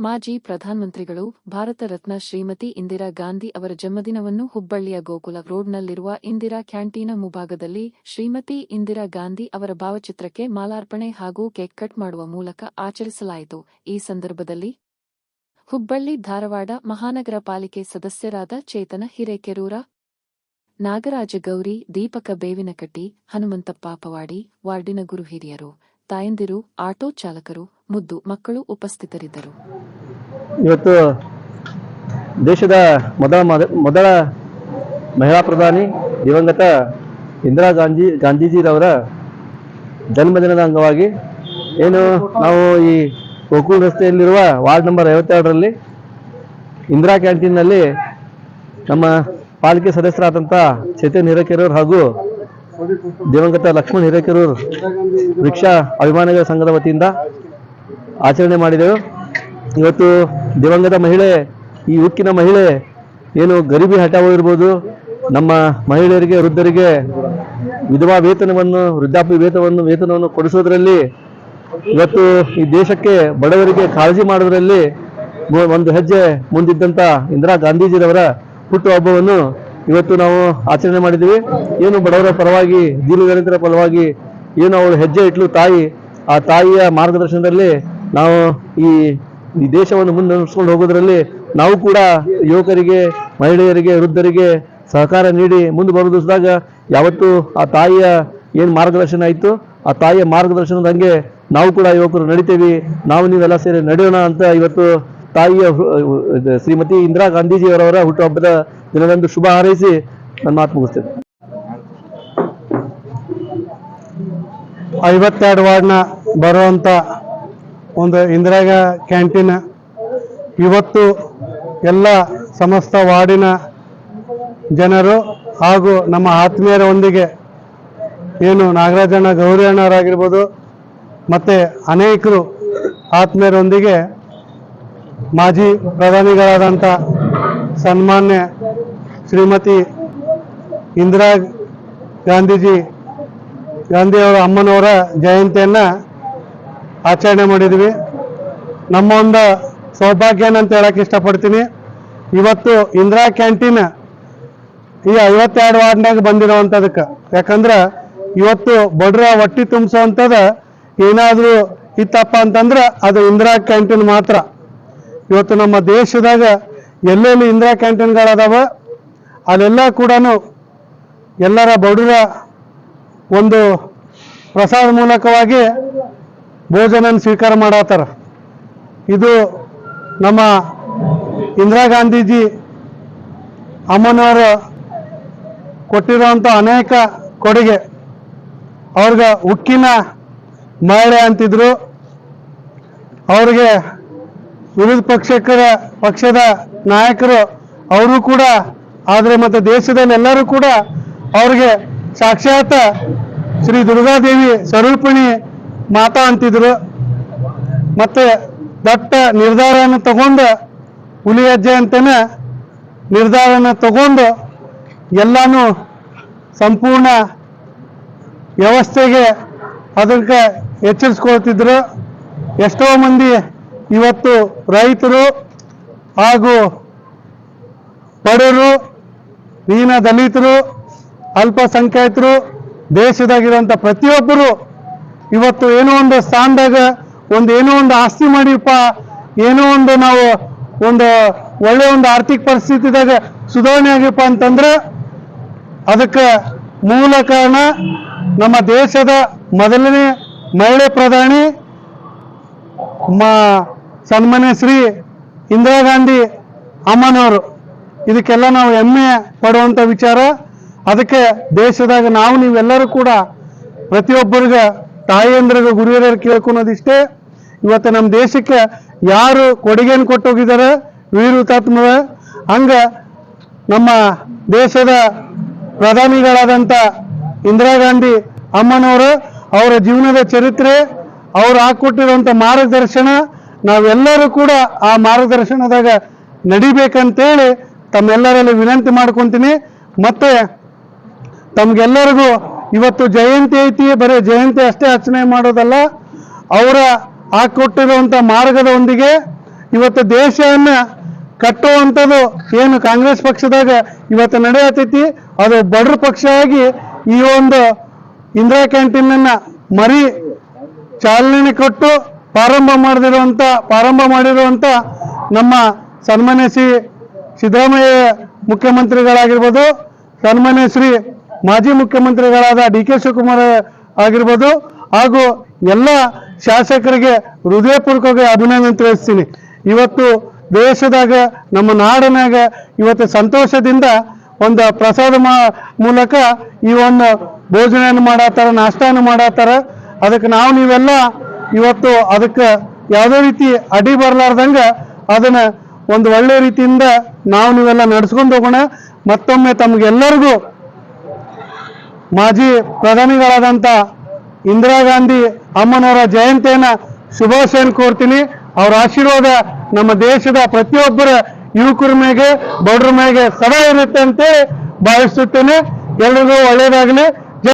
ಮಾಜಿ ಪ್ರಧಾನಮಂತ್ರಿಗಳು, ಭಾರತ ರತ್ನ ಶ್ರೀಮತಿ ಇಂದಿರಾ ಗಾಂಧಿ ಅವರ ಜನ್ಮದಿನವನ್ನು ಹುಬ್ಬಳ್ಳಿಯ ಗೋಕುಲ ರೋಡ್ನಲ್ಲಿರುವ ಇಂದಿರಾ ಕ್ಯಾಂಟೀನ ಮುಂಭಾಗದಲ್ಲಿ ಶ್ರೀಮತಿ ಇಂದಿರಾ ಗಾಂಧಿ ಅವರ ಭಾವಚಿತ್ರಕ್ಕೆ ಮಾಲಾರ್ಪಣೆ ಹಾಗೂ ಕೇಕ್ ಕಟ್ ಮಾಡುವ ಮೂಲಕ ಆಚರಿಸಲಾಯಿತು. ಈ ಸಂದರ್ಭದಲ್ಲಿ ಹುಬ್ಬಳ್ಳಿ ಧಾರವಾಡ ಮಹಾನಗರ ಪಾಲಿಕೆ ಸದಸ್ಯರಾದ ಚೇತನ ಹಿರೇಕೆರೂರ, ನಾಗರಾಜ ಗೌರಿ, ದೀಪಕ ಬೇವಿನಕಟ್ಟಿ, ಹನುಮಂತಪ್ಪ ಪವಾಡಿ, ವಾರ್ಡಿನ ಗುರು ಹಿರಿಯರು ತಾಯಂದಿರು, ಆಟೋ ಚಾಲಕರು, ಮುದ್ದು ಮಕ್ಕಳು ಉಪಸ್ಥಿತರಿದ್ದರು. ಇವತ್ತು ದೇಶದ ಮೊದಲ ಮದ- ಮೊದಲ ಮಹಿಳಾ ಪ್ರಧಾನಿ ದಿವಂಗತ ಇಂದಿರಾ ಗಾಂಧಿ, ಗಾಂಧೀಜಿರವರ ಜನ್ಮದಿನದ ಅಂಗವಾಗಿ ಏನು ನಾವು ಈ ಗೋಕುಲ್ ರಸ್ತೆಯಲ್ಲಿರುವ ವಾರ್ಡ್ ನಂಬರ್ ಐವತ್ತೆರಡರಲ್ಲಿ ಇಂದಿರಾ ಕ್ಯಾಂಟೀನ್ನಲ್ಲಿ ನಮ್ಮ ಪಾಲಿಕೆ ಸದಸ್ಯರಾದಂಥ ಚೇತನ್ ಹಿರೇಕೆರೂರ್ ಹಾಗೂ ದಿವಂಗತ ಲಕ್ಷ್ಮಣ್ ಹಿರೇಕೆರೂರು ರಿಕ್ಷಾ ಅಭಿಮಾನಿಗಳ ಸಂಘದ ವತಿಯಿಂದ ಆಚರಣೆ ಮಾಡಿದೆವು ಇವತ್ತು ದಿವಂಗತ ಮಹಿಳೆ, ಈ ಉಕ್ಕಿನ ಮಹಿಳೆ, ಏನು ಗರಿಬಿ ಹಠಾವೋ ಇರ್ಬೋದು, ನಮ್ಮ ಮಹಿಳೆಯರಿಗೆ, ವೃದ್ಧರಿಗೆ ವಿಧವಾ ವೇತನವನ್ನು, ವೃದ್ಧಾಪ್ಯ ವೇತನವನ್ನು ವೇತನವನ್ನು ಕೊಡಿಸೋದ್ರಲ್ಲಿ ಇವತ್ತು ಈ ದೇಶಕ್ಕೆ ಬಡವರಿಗೆ ಕಾಳಜಿ ಮಾಡೋದ್ರಲ್ಲಿ ಒಂದು ಹೆಜ್ಜೆ ಮುಂದಿದ್ದಂಥ ಇಂದಿರಾ ಗಾಂಧೀಜಿರವರ ಹುಟ್ಟುಹಬ್ಬವನ್ನು ಇವತ್ತು ನಾವು ಆಚರಣೆ ಮಾಡಿದ್ದೀವಿ. ಏನು ಬಡವರ ಪರವಾಗಿ ದೀನದಲಿತರ ಪರವಾಗಿ, ಏನು ಅವಳು ಹೆಜ್ಜೆ ಇಟ್ಲು ತಾಯಿ, ಆ ತಾಯಿಯ ಮಾರ್ಗದರ್ಶನದಲ್ಲಿ ನಾವು ಈ ದೇಶವನ್ನು ಮುಂದೆ ನಡೆಸ್ಕೊಂಡು ಹೋಗೋದ್ರಲ್ಲಿ ನಾವು ಕೂಡ ಯುವಕರಿಗೆ, ಮಹಿಳೆಯರಿಗೆ, ವೃದ್ಧರಿಗೆ ಸಹಕಾರ ನೀಡಿ ಮುಂದೆ ಬರೋ ದಿವಸದಾಗ ಯಾವತ್ತು ಆ ತಾಯಿಯ ಏನು ಮಾರ್ಗದರ್ಶನ ಆಯಿತು, ಆ ತಾಯಿಯ ಮಾರ್ಗದರ್ಶನದಂಗೆ ನಾವು ಕೂಡ ಯುವಕರು ನಡಿತೇವೆ. ನಾವು ನೀವೆಲ್ಲ ಸೇರಿ ನಡೆಯೋಣ ಅಂತ ಇವತ್ತು ತಾಯಿಯ ಶ್ರೀಮತಿ ಇಂದಿರಾ ಗಾಂಧೀಜಿಯವರವರ ಹುಟ್ಟುಹಬ್ಬದ ದಿನದಂದು ಶುಭ ಹಾರೈಸಿ ನನ್ನ ಮಾತು ಮುಗಿಸ್ತೇನೆ. ಐವತ್ತೆರಡು ವಾರ್ಡ್ನ ಬರುವಂಥ ಒಂದು ಇಂದಿರಾಗ ಕ್ಯಾಂಟೀನ್, ಇವತ್ತು ಎಲ್ಲ ಸಮಸ್ತ ವಾರ್ಡಿನ ಜನರು ಹಾಗೂ ನಮ್ಮ ಆತ್ಮೀಯರೊಂದಿಗೆ ಏನು ನಾಗರಾಜಣ್ಣ ಗೌರಿ ಅಣ್ಣವರಾಗಿರ್ಬೋದು ಮತ್ತು ಅನೇಕರು ಆತ್ಮೀಯರೊಂದಿಗೆ ಮಾಜಿ ಪ್ರಧಾನಿಗಳಾದಂಥ ಸನ್ಮಾನ್ಯ ಶ್ರೀಮತಿ ಇಂದಿರಾ ಗಾಂಧೀಜಿ ಗಾಂಧಿಯವರ ಅಮ್ಮನವರ ಜಯಂತಿಯನ್ನು ಆಚರಣೆ ಮಾಡಿದ್ವಿ. ನಮ್ಮ ಒಂದು ಸೌಭಾಗ್ಯ ಅಂತ ಹೇಳಕ್ಕೆ ಇಷ್ಟಪಡ್ತೀನಿ. ಇವತ್ತು ಇಂದಿರಾ ಕ್ಯಾಂಟೀನ್ ಈ ಐವತ್ತೆರಡು ವಾರ್ಡ್ನಾಗ ಬಂದಿರೋವಂಥದಕ್ಕೆ ಯಾಕಂದ್ರೆ ಇವತ್ತು ಬಡ್ರ ಹೊಟ್ಟಿ ತುಂಬಿಸೋವಂಥದ್ದು ಏನಾದರೂ ಇತ್ತಪ್ಪ ಅಂತಂದ್ರೆ ಅದು ಇಂದಿರಾ ಕ್ಯಾಂಟೀನ್ ಮಾತ್ರ. ಇವತ್ತು ನಮ್ಮ ದೇಶದಾಗ ಎಲ್ಲೆಲ್ಲಿ ಇಂದಿರಾ ಕ್ಯಾಂಟೀನ್ಗಳದಾವ, ಅಲ್ಲೆಲ್ಲ ಕೂಡ ಎಲ್ಲರ ಬಡವರ ಒಂದು ಪ್ರಸಾದ ಮೂಲಕವಾಗಿ ಭೋಜನ ಸ್ವೀಕಾರ ಮಾಡತ್ತಾರ. ಇದು ನಮ್ಮ ಇಂದಿರಾ ಗಾಂಧೀಜಿ ಅಮ್ಮನವರು ಕೊಟ್ಟಿರುವಂಥ ಅನೇಕ ಕೊಡುಗೆ. ಅವ್ರಿಗೆ ಉಕ್ಕಿನ ಮಹಿಳೆ ಅಂತಿದ್ರು. ಅವ್ರಿಗೆ ವಿರೋಧ ಪಕ್ಷಕರ, ಪಕ್ಷದ ನಾಯಕರು, ಅವರು ಕೂಡ, ಆದರೆ ಮತ್ತು ದೇಶದಲ್ಲೆಲ್ಲರೂ ಕೂಡ ಅವ್ರಿಗೆ ಸಾಕ್ಷಾತ್ ಶ್ರೀ ದುರ್ಗಾದೇವಿ ಸ್ವರೂಪಿಣಿ ಮಾತಾ ಅಂತಿದ್ರು. ಮತ್ತೆ ದಟ್ಟ ನಿರ್ಧಾರವನ್ನು ತಗೊಂಡು ಹುಲಿ ಹೆಜ್ಜೆ ಅಂತಾನೆ ನಿರ್ಧಾರನ ತಗೊಂಡು ಎಲ್ಲಾನು ಸಂಪೂರ್ಣ ವ್ಯವಸ್ಥೆಗೆ ಅದಕ್ಕೆ ಎಚ್ಚರಿಸ್ಕೊಳ್ತಿದ್ರು. ಎಷ್ಟೋ ಮಂದಿ ಇವತ್ತು ರೈತರು ಹಾಗೂ ಬಡವರು ದೀನ ದಲಿತರು, ಅಲ್ಪಸಂಖ್ಯಾತರು ದೇಶದಾಗಿರುವಂಥ ಪ್ರತಿಯೊಬ್ಬರು ಇವತ್ತು ಏನೋ ಒಂದು ಸ್ಥಾನದಾಗ ಒಂದು ಏನೋ ಒಂದು ಆಸ್ತಿ ಮಾಡಿಪ್ಪ, ಏನೋ ಒಂದು ನಾವು ಒಂದು ಒಳ್ಳೆ ಒಂದು ಆರ್ಥಿಕ ಪರಿಸ್ಥಿತಿದಾಗ ಸುಧಾರಣೆ ಆಗಿಪ್ಪ ಅಂತಂದ್ರೆ ಅದಕ್ಕೆ ಮೂಲ ಕಾರಣ ನಮ್ಮ ದೇಶದ ಮೊದಲನೇ ಮಹಿಳೆ ಪ್ರಧಾನಿ ಮಾ ಸನ್ಮಾನ್ಯ ಶ್ರೀ ಇಂದಿರಾ ಗಾಂಧಿ ಅಮ್ಮನವರು. ಇದಕ್ಕೆಲ್ಲ ನಾವು ಹೆಮ್ಮೆ ಪಡುವಂಥ ವಿಚಾರ. ಅದಕ್ಕೆ ದೇಶದಾಗ ನಾವು ನೀವೆಲ್ಲರೂ ಕೂಡ ಪ್ರತಿಯೊಬ್ಬರಿಗೆ ತಾಯಿಯಂದ್ರಿಗೆ ಗುರಿಯರಿಗೆ ಕೇಳ್ಕೊಳೋದಿಷ್ಟೇ. ಇವತ್ತು ನಮ್ಮ ದೇಶಕ್ಕೆ ಯಾರು ಕೊಡುಗೆಯನ್ನು ಕೊಟ್ಟೋಗಿದ್ದಾರೆ ವೀರ ಹುತಾತ್ಮರ. ಹಂಗ ನಮ್ಮ ದೇಶದ ಪ್ರಧಾನಿಗಳಾದಂಥ ಇಂದಿರಾ ಗಾಂಧಿ ಅಮ್ಮನವರು ಅವರ ಜೀವನದ ಚರಿತ್ರೆ, ಅವ್ರು ಹಾಕೊಟ್ಟಿರುವಂಥ ಮಾರ್ಗದರ್ಶನ ನಾವೆಲ್ಲರೂ ಕೂಡ ಆ ಮಾರ್ಗದರ್ಶನದಾಗ ನಡಿಬೇಕಂತೇಳಿ ತಮ್ಮೆಲ್ಲರಲ್ಲಿ ವಿನಂತಿ ಮಾಡ್ಕೊತೀನಿ. ಮತ್ತೆ ತಮ್ಗೆಲ್ಲರಿಗೂ ಇವತ್ತು ಜಯಂತಿ ಐತಿ, ಬರೀ ಜಯಂತಿ ಅಷ್ಟೇ ಆಚರಣೆ ಮಾಡೋದಲ್ಲ, ಅವರ ಆ ಮಾರ್ಗದ ಮಾರ್ಗದೊಂದಿಗೆ ಇವತ್ತು ದೇಶವನ್ನ ಕಟ್ಟುವಂಥದ್ದು ಏನು ಕಾಂಗ್ರೆಸ್ ಪಕ್ಷದಾಗ ಇವತ್ತು ನಡೆಯತೈತಿ. ಅದು ಬಡ್ರ ಪಕ್ಷ ಆಗಿ ಈ ಒಂದು ಇಂದಿರಾ ಕ್ಯಾಂಟೀನ್ ಅನ್ನ ಮರಿ ಚಾಲನೆ ಕೊಟ್ಟು ಪ್ರಾರಂಭ ಮಾಡದಿರುವಂತ ಪ್ರಾರಂಭ ಮಾಡಿರುವಂಥ ನಮ್ಮ ಸನ್ಮಾನ್ಯ ಶ್ರೀ ಸಿದ್ದರಾಮಯ್ಯ ಮುಖ್ಯಮಂತ್ರಿಗಳಾಗಿರ್ಬೋದು, ಸನ್ಮಾನ್ಯ ಶ್ರೀ ಮಾಜಿ ಮುಖ್ಯಮಂತ್ರಿಗಳಾದ ಡಿ ಕೆ ಶಿವಕುಮಾರ್ ಆಗಿರ್ಬೋದು, ಹಾಗೂ ಎಲ್ಲ ಶಾಸಕರಿಗೆ ಹೃದಯಪೂರ್ವಕವಾಗಿ ಅಭಿನಂದನೆ ತಿಳಿಸ್ತೀನಿ. ಇವತ್ತು ದೇಶದಾಗ, ನಮ್ಮ ನಾಡಿನಾಗ ಇವತ್ತು ಸಂತೋಷದಿಂದ ಒಂದು ಪ್ರಸಾದ ಮೂಲಕ ಈ ಒಂದು ಭೋಜನೆಯನ್ನು ಮಾಡತ್ತಾರ, ನಾಷ್ಟಾನ ಮಾಡತ್ತಾರ. ಅದಕ್ಕೆ ನಾವು ನೀವೆಲ್ಲ ಇವತ್ತು ಅದಕ್ಕೆ ಯಾವುದೇ ರೀತಿ ಅಡಿ ಬರಲಾರ್ದಂಗ ಅದನ್ನ ಒಂದು ಒಳ್ಳೆ ರೀತಿಯಿಂದ ನಾವು ನೀವೆಲ್ಲ ನಡ್ಸ್ಕೊಂಡು ಹೋಗೋಣ. ಮತ್ತೊಮ್ಮೆ ತಮಗೆಲ್ಲರಿಗೂ ಮಾಜಿ ಪ್ರಧಾನಿಗಳಾದಂಥ ಇಂದಿರಾ ಗಾಂಧಿ ಅಮ್ಮನವರ ಜಯಂತಿಯನ್ನ ಶುಭಾಶಯನ ಕೋರ್ತೀನಿ. ಅವರ ಆಶೀರ್ವಾದ ನಮ್ಮ ದೇಶದ ಪ್ರತಿಯೊಬ್ಬರ ಯುವಕರ ಮೇಲೆ ಬಡ್ರ ಮೇಲೆ ಸದಾ ಇರುತ್ತೆ ಅಂತೇಳಿ ಭಾವಿಸುತ್ತೇನೆ. ಎಲ್ರಿಗೂ ಒಳ್ಳೆಯದಾಗಲಿ.